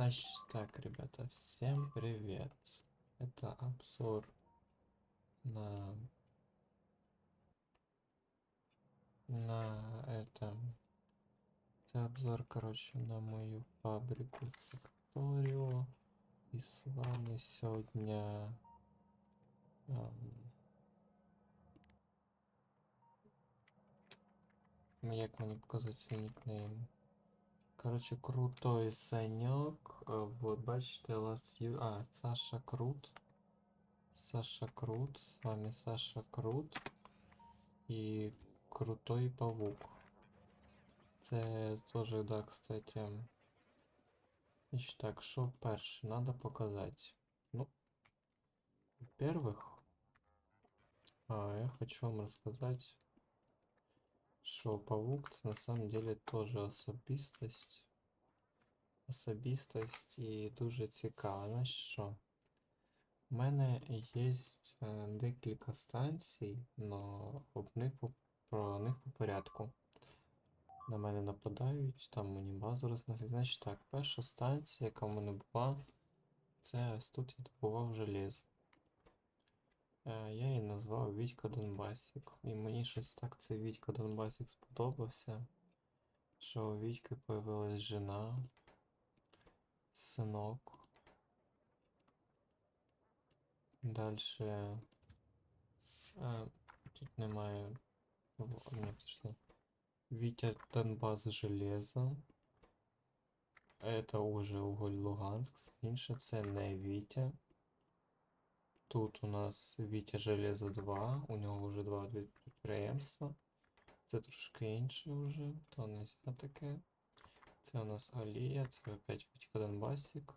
Значит так, ребята, всем привет. Это обзор на на этом. Это обзор, короче, на мою фабрику Factorio. І з вами сьогодні ем, як мені показати свій нікнейм? Короче, крутой санек. Е, Вот, бачите, Last You... А, Саша Крут. Саша Крут. С вами Саша Крут. И Крутой Павук. Це тоже, да, кстати. Значит так, що перше надо показать? Ну, во-первых, а, я хочу вам рассказать, что паук на самом деле тоже особистость. Особистость і дуже цікава. Значить що? У мене є е, декілька станцій, но об них про них по порядку. На мене нападають, там мені базу розносять. Значить так, перша станція, яка в мене була, це ось тут я добував железо. Е, Я її назвав Вітька Донбасік. І мені щось так цей Вітька Донбасік сподобався. Що у Вітьки появилась жена, синок. Дальше. Е, тут немає. Ні, пішло. Витя Донбасс железо. Это уже уголь Луганск. Інше це не Вітя. Тут у нас Вітя Железо 2. У нього вже два підприємства. Це трошки інше вже, то не таке. Це у нас Алія, це опять Вітька Донбасік.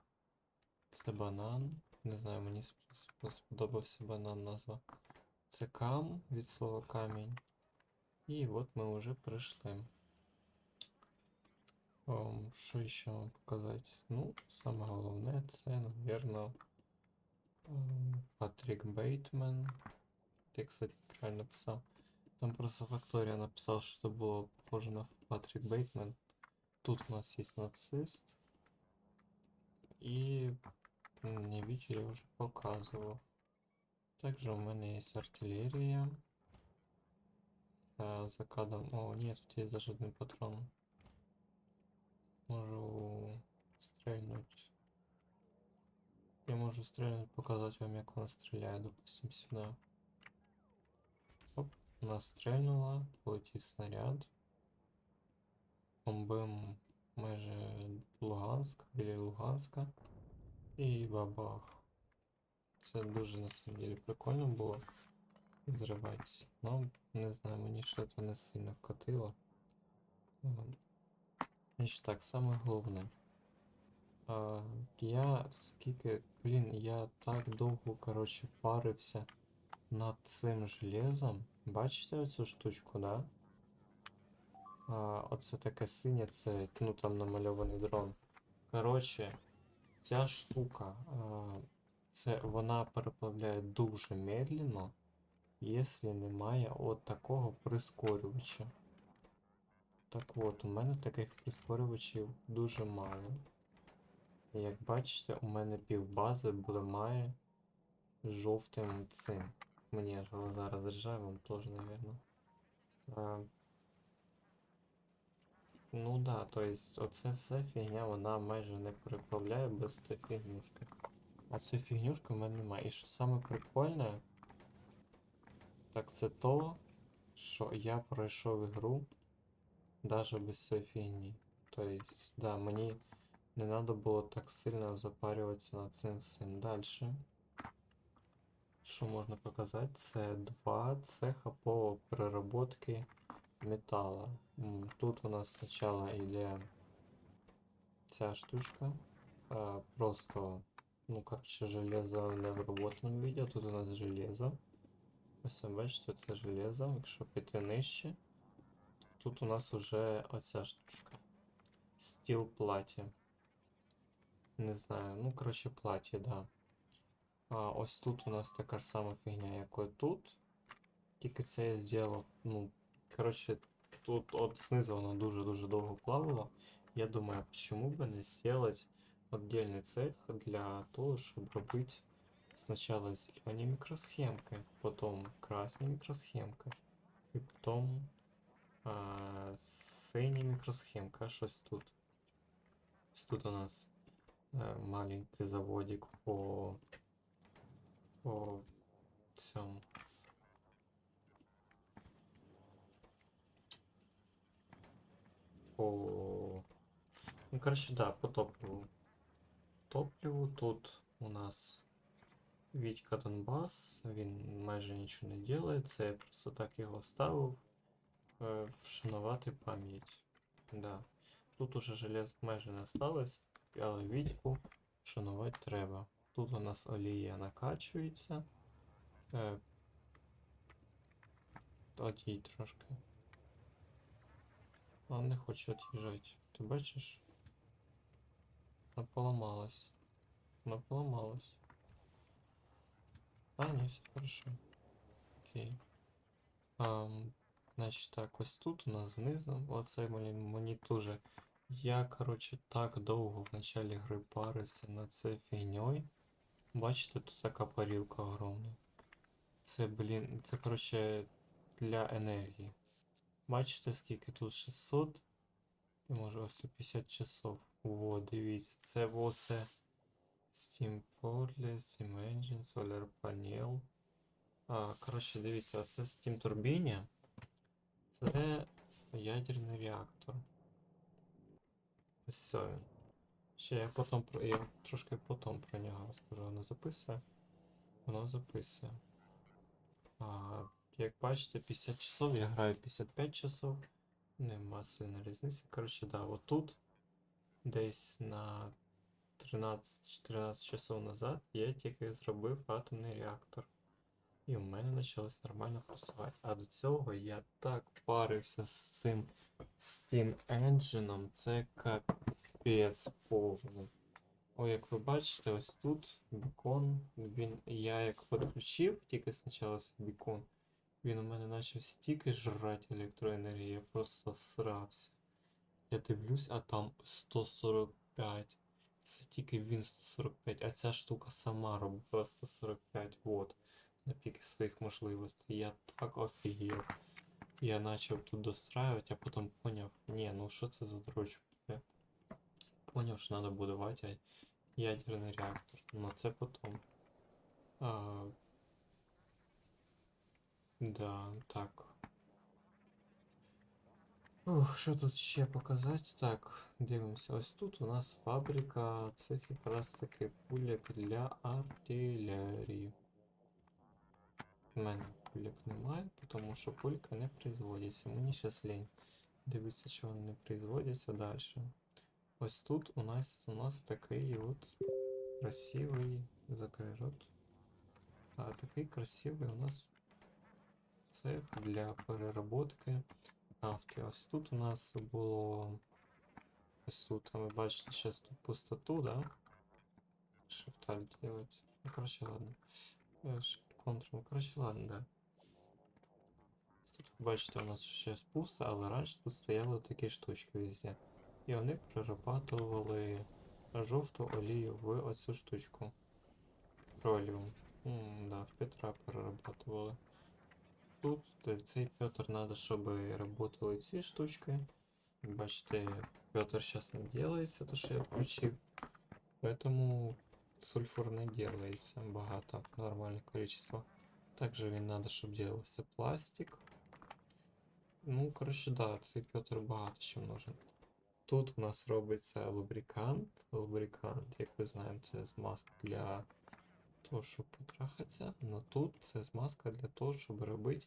Це банан. Не знаю, мені сп- сп- сподобався банан назва. Це кам від слова камінь. І от ми вже прийшли. Ом, що ще вам показати? Ну, саме головне це, напевно, Патрік Бейтмен. Я, кстати, правильно написав. Там просто Факторія написав, що це було похоже на Патрік Бейтмен. Тут у нас є нацист. І не Вітю я вже показував. Також у мене є артилерія. А, за кадром. О, нет, тут есть даже один патрон. Можу стрельнуть. Я можу стрельнуть, показать вам, як вона стріляє, допустим, сюди. Оп, вона стрельнула, полетів снаряд. Бомбим майже Луганськ, біля Луганська. І бабах. Це дуже на самом деле прикольно було зривати. Ну, не знаю, мені що це не сильно вкатило. Ем, Значить так, саме головне. Я скільки, блін, я так довго, коротше, парився над цим железом. Бачите оцю штучку, да? А, оце таке синє, це, ну там намальований дрон. Коротше, ця штука, а, це вона переплавляє дуже медленно. Якщо немає от такого прискорювача. Так от, у мене таких прискорювачів дуже мало. Як бачите, у мене півбази має жовтим цим. Мені аж глаза розряджає, вам теж. А, ну да, то есть оце все фігня, вона майже не переплавляє без тієї фігнюшки. А цієї фігнюшки в мене немає. І що саме прикольне, так це то, що я пройшов ігру даже без цієї фігні. Тобто, да, мені не треба було так сильно запарюватися над цим всім. Дальше. Що можна показати? Це два цеха по переработці металу. М, Тут у нас спочатку йде ця штучка. а, Просто, ну, короче, железо в необработаному відео. Тут у нас железо. Ось ви бачите, це железо. Якщо піти нижче, тут у нас уже оця штучка. Стіл платі. Не знаю, ну, коротше, платі, да. А ось тут у нас така ж сама фігня, як і тут. Тільки це я зробив, ну, коротше, тут от знизу воно дуже-дуже довго плавало. Я думаю, чому би не зробити отдельний цех для того, щоб робити спочатку зелені мікросхемки, потім красні мікросхемки, і потім а, сині мікросхемка, щось тут. Ось тут у нас е, маленький заводик по, по цьому. По... Ну, короче, да, по топливу. Топливу тут у нас Вітька Донбас, він майже нічого не делает, це я просто так його ставив. е, Вшанувати пам'ять. Да. Тут уже желез майже не осталось, але Вітьку вшанувати треба. Тут у нас олія накачується. Е, Одій трошки. А не хоче від'їжджати. Ти бачиш? Вона поламалась. Вона поламалась. А, ні, все хорошо. Окей. Ам, значить так, ось тут у нас знизу. Оце мені, мені дуже. Я, коротше, так довго в началі гри парився над цією фігньою. Бачите, тут така парілка огромна. Це, блін, це, коротше, для енергії. Бачите, скільки тут 600. І може ось тут 50 часов. Во, дивіться, це все Steam Portal, Steam Engine, Solar Panel. А, коротше, дивіться, це Steam турбіні. Це ядерний реактор. Все. Ще я потім про. Я трошки потім про нього розкажу. Воно записує. Воно записує. А, як бачите, 50 часов, я граю 55 часов. Нема сильної різниці. Коротше, да, отут десь на 13-14 часов назад я тільки зробив атомний реактор. І у мене почалось нормально працювати. А до цього я так парився з цим Steam Engine, це капець повний. О, як ви бачите, ось тут бікон. Він, я як підключив тільки спочатку бікон, він у мене почав стільки жрати електроенергії, я просто срався. Я дивлюсь, а там 145. Це тільки він 145, а ця штука сама робила 145 Вт на піки своїх можливостей. Я так офігів. Я почав тут достраивати, а потім поняв, ні, ну що це за дрочь? Я поняв, що треба будувати ядерний реактор. Ну це потім. А, да, так. Ух, що тут ще показати? Так, дивимося. Ось тут у нас фабрика цих цехи пластики пуляк для артилерії. У мене пуляк немає, тому що пулька не производиться. Мені щас лень. Дивитися, що вони не производяться далі. Ось тут у нас у нас такий от красивий. Закрий рот. А такий красивий у нас цех для переработки нафти. Ось тут у нас було. Ось тут, а ви бачите, зараз тут пустоту, да? Shift делать. Ну, короче, ладно. Ctrl, короче, ладно, да. Тут бачите, у нас ще пусто, але раніше тут стояли такі штучки везде. І вони перерабатували жовту олію в оцю штучку. Пролію. М, да, в Петра перерабатували. Тут цей Петр надо, щоб работали ці штучки. Бачите, Петр сейчас не делается, то що я включив. Поэтому сульфур не делается багато, нормальное количество. Также він надо, щоб делался пластик. Ну, коротше, да, цей Петр багато чим нужен. Тут у нас робиться лубрикант. Лубрикант, як ви знаємо, це змазка для того, щоб потрахатися. Но тут це змазка для того, щоб робити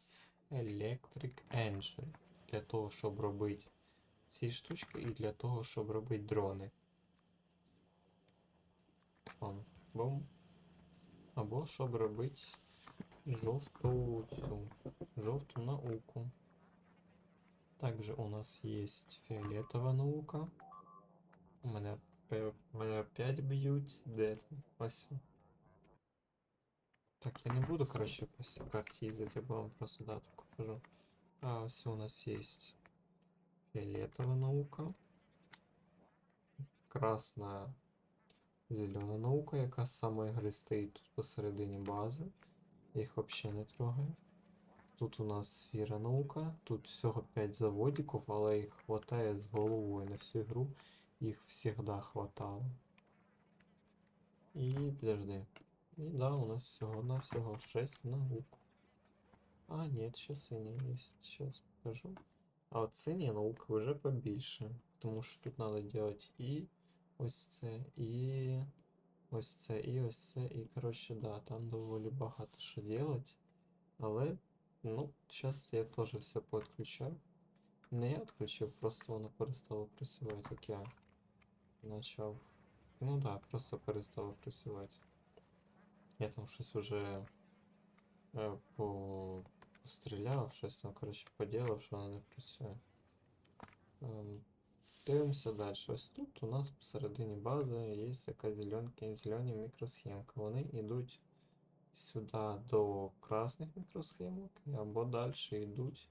Electric Engine. Для того, щоб робити ці штучки і для того, щоб робити дрони. Вон, бум. Або щоб робити жовту цю жовту науку. Также у нас есть фиолетовая наука. У мене, пе- мене опять б'ють. Де там? Ось. Так, я не буду, короче, по всій карті їздити, я вам просто дату покажу. А ось у нас есть фиолетовая наука. Красная зелена наука, яка з самої гри стоїть тут посередині бази. Їх взагалі не трогаю. Тут у нас сіра наука, тут всього 5 заводиків, але їх хватає з головою на всю гру. Їх завжди хватало. І подожди. І да, у нас всього на всього 6 наук. А, нет, ще сині є. Сейчас покажу. А от сині науки вже побільше. Тому що тут треба робити і ось це, і ось це, і ось це. І коротше, да, там доволі багато що робити. Але, ну, зараз я теж все підключав. Не я відключив, просто воно перестало працювати, як я почав. Ну да, просто перестало працювати. Я там щось уже е, по... постріляв, щось там, коротше, поділав, що воно не працює. Ем, дивимося далі. Ось тут у нас посередині бази є зеленка, зелені мікросхемки. Вони йдуть сюди до красних мікросхемок, або далі йдуть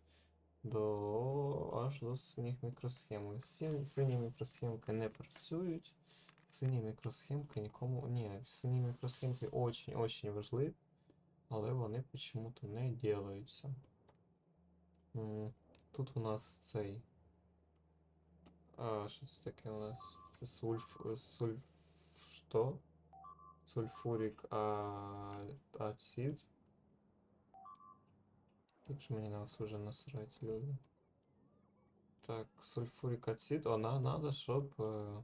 до аж до синіх мікросхем. Сині мікросхемки не працюють. Сині мікросхемки нікому. Ні, сині мікросхемки очень-очень важливі, але вони почему-то не делаються. М, Тут у нас цей. А, що це таке у нас? Це сульф. е, Сульф. Що? Сульфурик а... ацид. Як же мені на вас уже насрать, люди? Так, сульфурик ацид, вона надо, щоб е,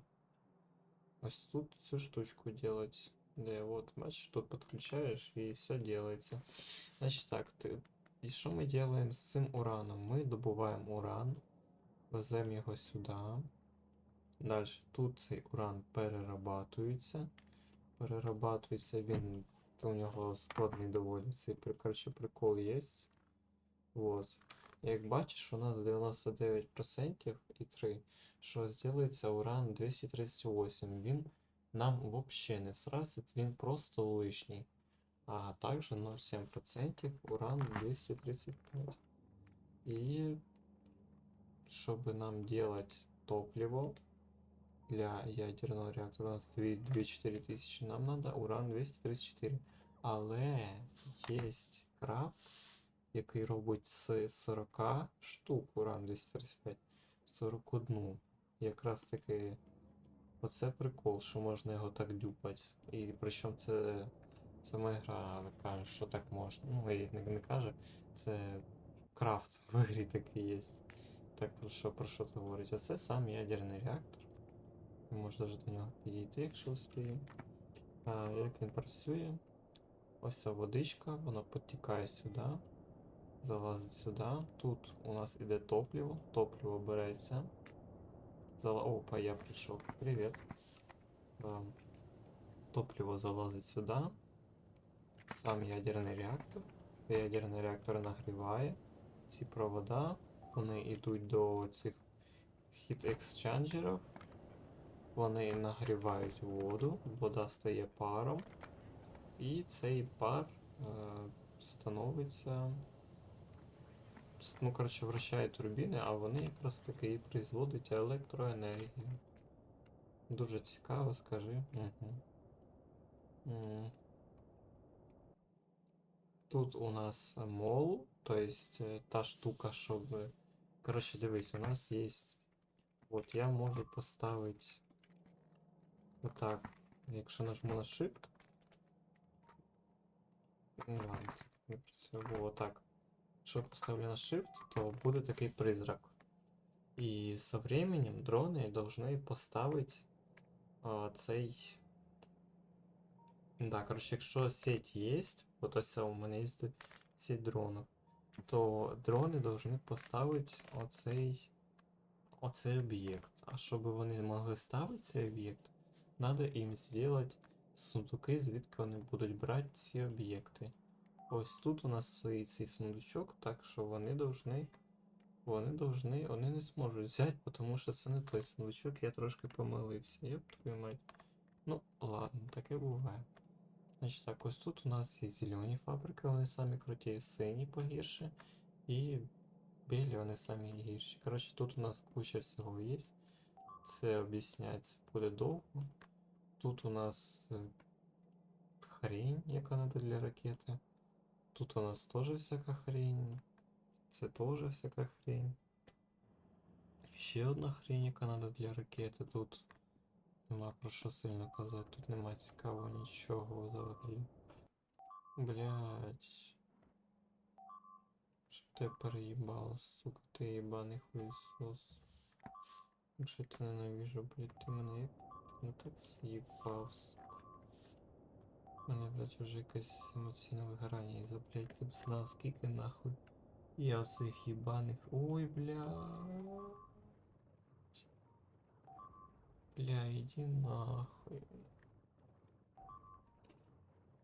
ось тут цю штучку делать. Де, вот, бачиш, тут підключаєш і все делается. Значить так, ти, і що ми делаем з цим ураном? Ми добуваємо уран, веземо його сюди. Далі тут цей уран перерабатується. Перерабатується він, у нього складний доволі цей коротше, прикол є. Вот. Як бачиш, у нас 99% і 3, що зробиться уран 238. Він нам взагалі не сразить, він просто лишній. А також 0,7% уран 235. І щоб нам делать топливо для ядерного реактора, у нас 2-4 нам надо уран 234. Але є крафт, який робить з 40 штук уран 235 41. Якраз таки оце прикол, що можна його так дюпати. І причому це сама гра каже, що так можна. Ну, і не, не каже, це крафт в грі такий є. Так про що, про що це говорить? Оце сам ядерний реактор. Можна навіть до нього підійти, якщо успію. А, як він працює? Ось ця водичка, вона підтікає сюди, залазить сюди. Тут у нас іде топливо. Топливо береться. Зала... Опа, я прийшов. Привіт. Топливо залазить сюди. Сам ядерний реактор. Ядерний реактор нагріває. Ці провода, вони йдуть до цих хіт ексченджерів. Вони нагрівають воду, вода стає паром. І цей пар е, становиться. Ну, коротше, вращає турбіни, а вони якраз таки і призводять електроенергію. Дуже цікаво, скажи. Угу. Тут у нас мол, то есть е, та штука, щоб. Коротше, дивись, у нас є. От я можу поставити. Отак. Якщо нажму на Shift. Ну ладно, це так не так. Поставлю на Shift, то буде такий призрак. І со временем дрони должны поставити а, цей. Да, коротше, якщо сеть є, от ось у мене є сеть дронів, то дрони повинні поставити оцей, оцей об'єкт. А щоб вони могли ставити цей об'єкт, треба їм зробити сундуки, звідки вони будуть брати ці об'єкти. Ось тут у нас стоїть цей сундучок, так що вони должны. Вони должны, вони не зможуть взяти, тому що це не той сундучок, я трошки помилився. Йоп твою мать. Ну, ладно, таке буває. Значить так, ось тут у нас є зелені фабрики, вони самі круті, сині погірші, і білі вони самі гірші. Коротше, тут у нас куча всього є. Це об'ясняється буде довго. Тут у нас е, хрень, яка надо для ракети. Тут у нас теж всяка хрень. Це теж всяка хрень. Ще одна хрень, яка надо для ракети. Тут нема про що сильно казати. Тут нема цікавого нічого взагалі. Блять. Щоб ти переїбав, сука, ти їбаний хуєсос. Вже ти ненавижу, блять, ти мене ти так з'їбав, сука. У мене, блять, вже якесь емоційне вигорання із-за, блять, ти б знав, скільки нахуй. Я цих їбаних. Ой, блядь. Бля, иди нахуй.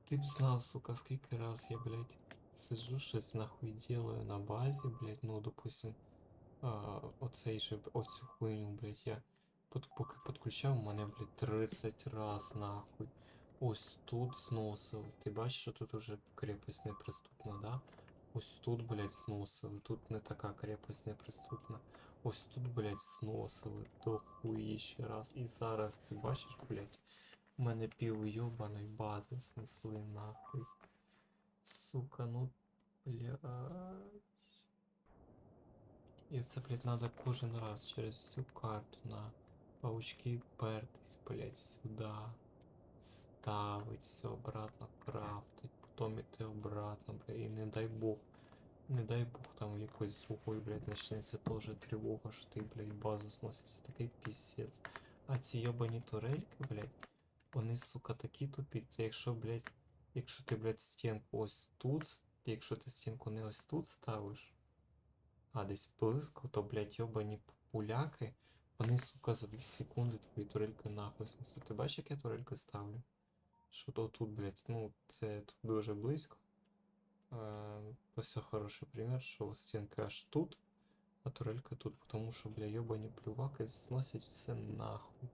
Ты б знал, сука, сколько раз я, блядь, сижу, щось нахуй делаю на базі, блядь, ну, допустим, а, оцей же, оцю хуйню, блядь, я под, поки підключав, у мене, блядь, 30 раз, нахуй. Ось тут зносили. Ти бачиш, що тут уже крепость неприступна, да? Ось тут, блядь, зносили. Тут не така крепость неприступна. Ось тут, блядь, зносили до хуїще раз. І зараз ти бачиш, блядь, у мене пів йобаної бази знесли нахуй. Сука, ну, блядь. І це, блядь, надо кожен раз через всю карту на паучки пертись, блядь, сюда. Ставить все обратно, крафтить, потім іти обратно, блядь, і не дай Бог. Не дай Бог там якось другой, блядь, почнеться теж тривога, що ти, блядь, базу сноситься, такий пісець. А ці йобані турельки, блядь, вони, сука, такі тупі. Та якщо, блядь, якщо ти, блядь, стінку ось тут, якщо ти стінку не ось тут ставиш, а десь близько, то, блядь, йобані пуляки, вони, сука, за 2 секунди твої турельки нахуй снесуть. Ти бачиш, як я турельки ставлю? Що то тут, блядь, ну, це тут дуже близько. Е, Ось це хороший пример, що стінка аж тут, а турелька тут, тому що, бля, йобані плюваки зносять все нахуй.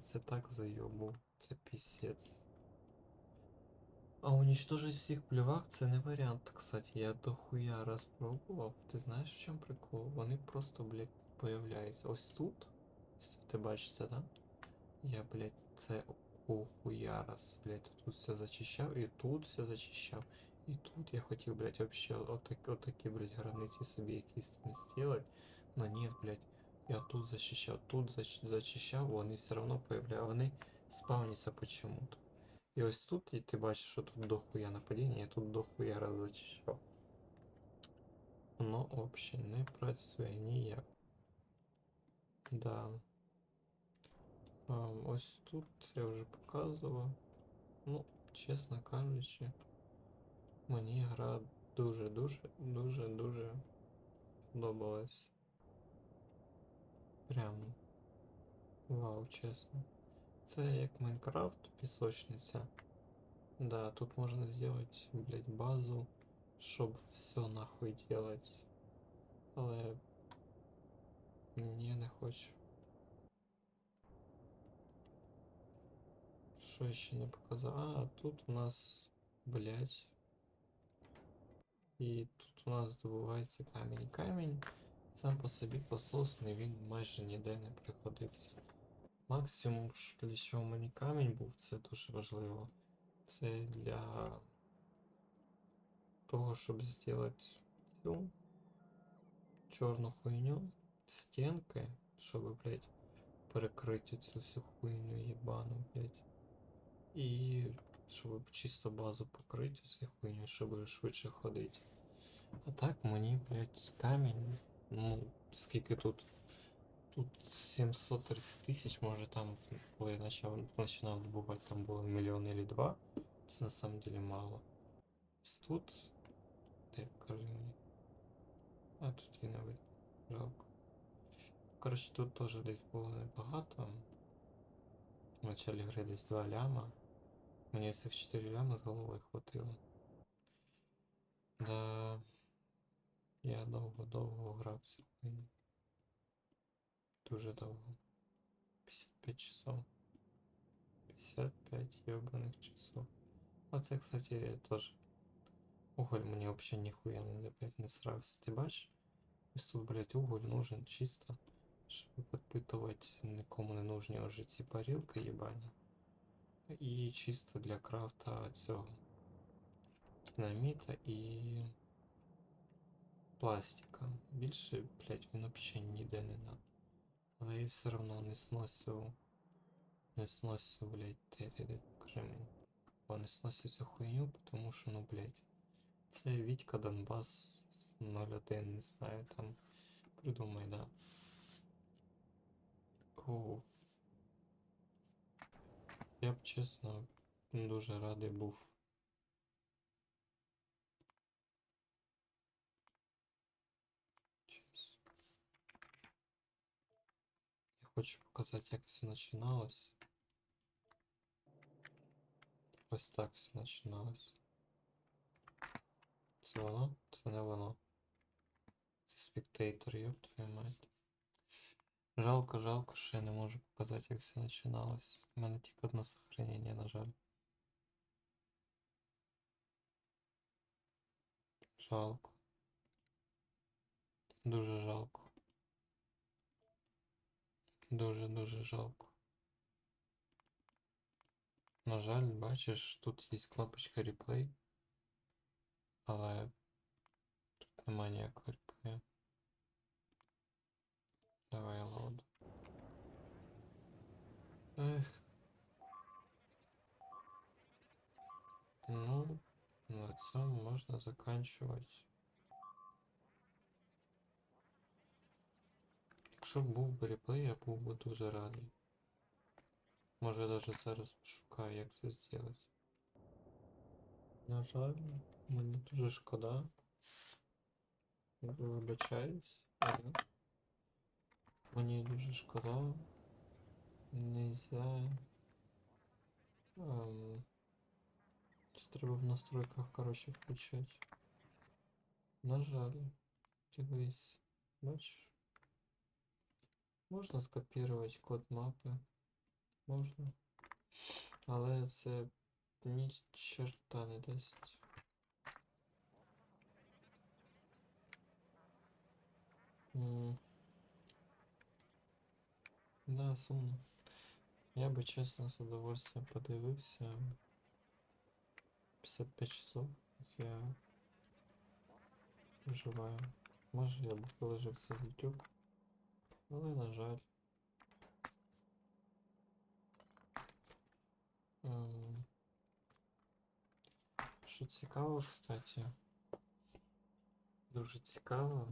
Це так зайобу, це пісець. А уничтожить всіх плювак це не варіант, кстати. Я дохуя раз пробував. Ти знаєш в чому прикол? Вони просто, блядь, появляються. Ось тут. Ти бачиш це, да? Я, блядь, це охуя раз, блядь, тут все зачищав, і тут все зачищав. І тут я хотів, блядь, вообще отак, отакі, блядь, границі собі якісь там сделать. Но нет, блядь, я тут защищав, тут зач- зачищав, вони все равно появляються, вони спавняться почему-то. І ось тут, і ти бачиш, що тут дохуя нападіння, я тут дохуя раз зачищав. Воно вообще не працює ніяк. Да. Ось тут я вже показував. Ну, чесно кажучи, мені гра дуже-дуже, дуже-дуже подобалась. Прям вау, чесно. Це як Майнкрафт, пісочниця. Да, тут можна сделать, блядь, базу, щоб все нахуй делать. Але ні, не хочу. Що ще не показав? А, тут у нас, блядь. І тут у нас здобувається камінь. І Камінь сам по собі пососний, він майже ніде не приходився. Максимум, для чого мені камінь був, це дуже важливо. Це для того, щоб зробити цю чорну хуйню, стінки, щоб, блядь, перекрити цю всю хуйню єбану, блядь. І щоб чисто базу покрити цією хуйню, щоб швидше ходити. А так мені, блядь, камінь, ну, скільки тут? Тут 730 тисяч, може там, коли я почав, починав добувати, там було мільйон или два. Це на самом деле мало. Тут. Де покажи. А тут і видно. Жалко. Коротше, тут теж десь було небагато. В началі гри десь 2 ляма. Мені цих 4 ляма з головою хватило. Да. Я довго-довго грав хуйню. Дуже довго. 55 часов. 55 ебаных часов. А це, кстати, теж. Уголь мені вообще ніхуя не, блядь, не срався. Ти бачиш? Ось тут, блядь, уголь нужен чисто Щоб підпитувати нікому не нужні вже ці парілки їбані. І чисто для крафта цього динаміта і пластика. Більше, блять, він взагалі ніде не надо. Але я все одно не сносю. Не сносю, блять, те, те, те, мені. Бо не сносю цю хуйню, тому що, ну, блять. Це Вітька Донбас 01, не знаю, там. Придумай, да. Оу. Я б чесно дуже радий був. Чесно. Я хочу показати, як все починалось. Ось так все починалось. Це воно? Це не воно. Це спектейтор, ёб твою мать. Жалко, жалко, що я не можу показати, як все починалось. У мене тільки одне сохранення, на жаль. Жалко. Дуже жалко. Дуже-дуже жалко. На жаль, бачиш, тут є кнопочка реплей. Але тут немає ніякого реплею. Давай лоуд. Ех. Ну, на цьому можна заканчувати. Якщо б був би реплей, я був би дуже радий. Може я навіть зараз пошукаю, як це зробити. На жаль, мені дуже шкода. Вибачаюсь, але мені дуже шкода. Нельзя. Ем, це треба в настройках, коротше, включати. На жаль, дивись, бачиш? Можна скопірувати код мапи. Можна. Але це ні черта не дасть. М. Да, сумно. Я би чесно з удовольствием подивився 55 часов, я вживаю. Може я б виложив це в YouTube, але на жаль. Що цікаво, кстати, дуже цікаво,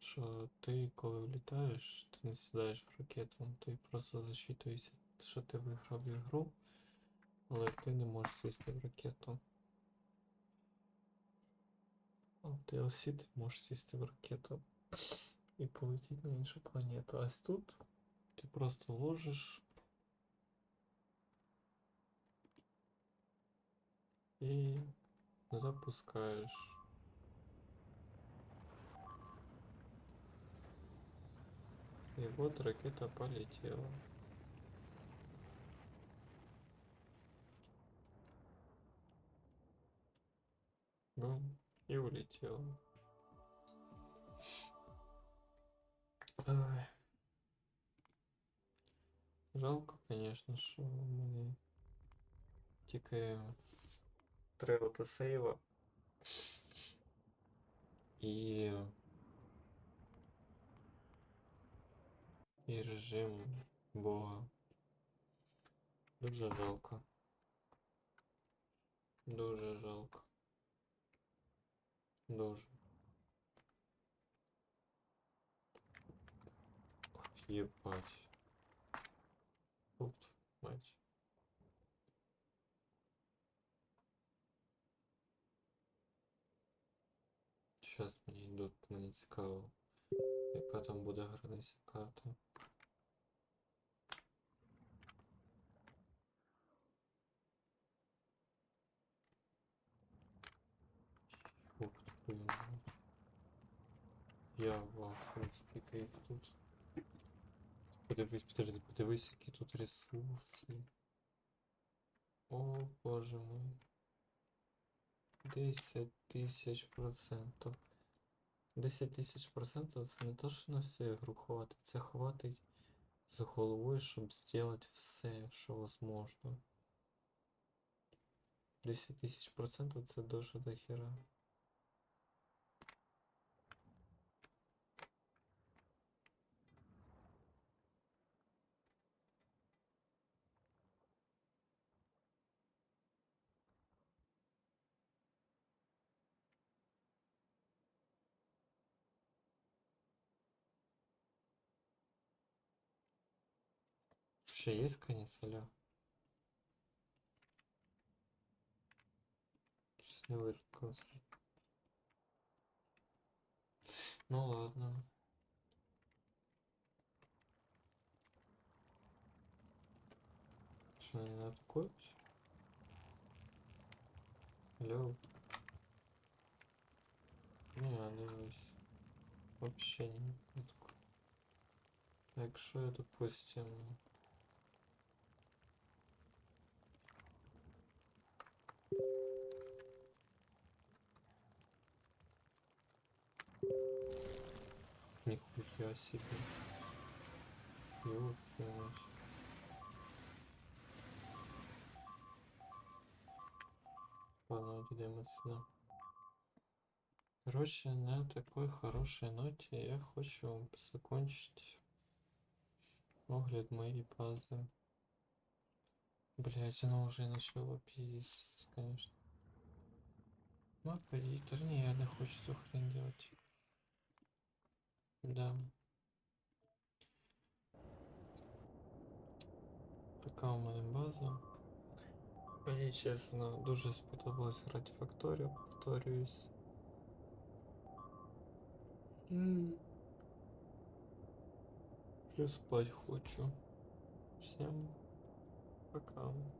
що ти, коли влітаєш, ти не сідаєш в ракету, ти просто зачитуєшся, що ти виграв ігру, але ти не можеш сісти в ракету. А в DLC ти можеш сісти в ракету і полетіти на іншу планету. А тут ти просто ложиш и запускаешь. И вот ракета полетела. Бум, и улетела. Ай. Жалко, конечно, в мене тільки три сейва. І... І режим Бога. Дуже жалко. Дуже жалко. Дуже. Ох, Єбать. Ух, мать. Зараз мені йдуть, мені цікаво, яка там буде границя карта. Я в скільки їх тут. Подивись, подожди, подивись, які тут ресурси. О, боже мой. 10 тисяч процентів. 10 тисяч процентів це не то, що на всю ігру хватить, це хватить з головою, щоб зробити все, що возможно. 10 тисяч процентів це дуже дохера. Вообще есть конец, алло? Щось не виркався. Ну ладно. Что, не атакують? Алло? Не, дивись. Вообще не атакують. А Якщо я, допустим... Нихуя себе. Твою мать. Ладно, идем отсюда. Короче, на такой хорошей ноте я хочу закончить огляд моей базы. Блять, оно уже начало пиздец, конечно. Мапа эдитор, не, я не хочу цю хрень делать. Да. Така у мене база. Мені чесно дуже сподобалось грати Факторію, повторююсь. М. Я спать хочу. Всем become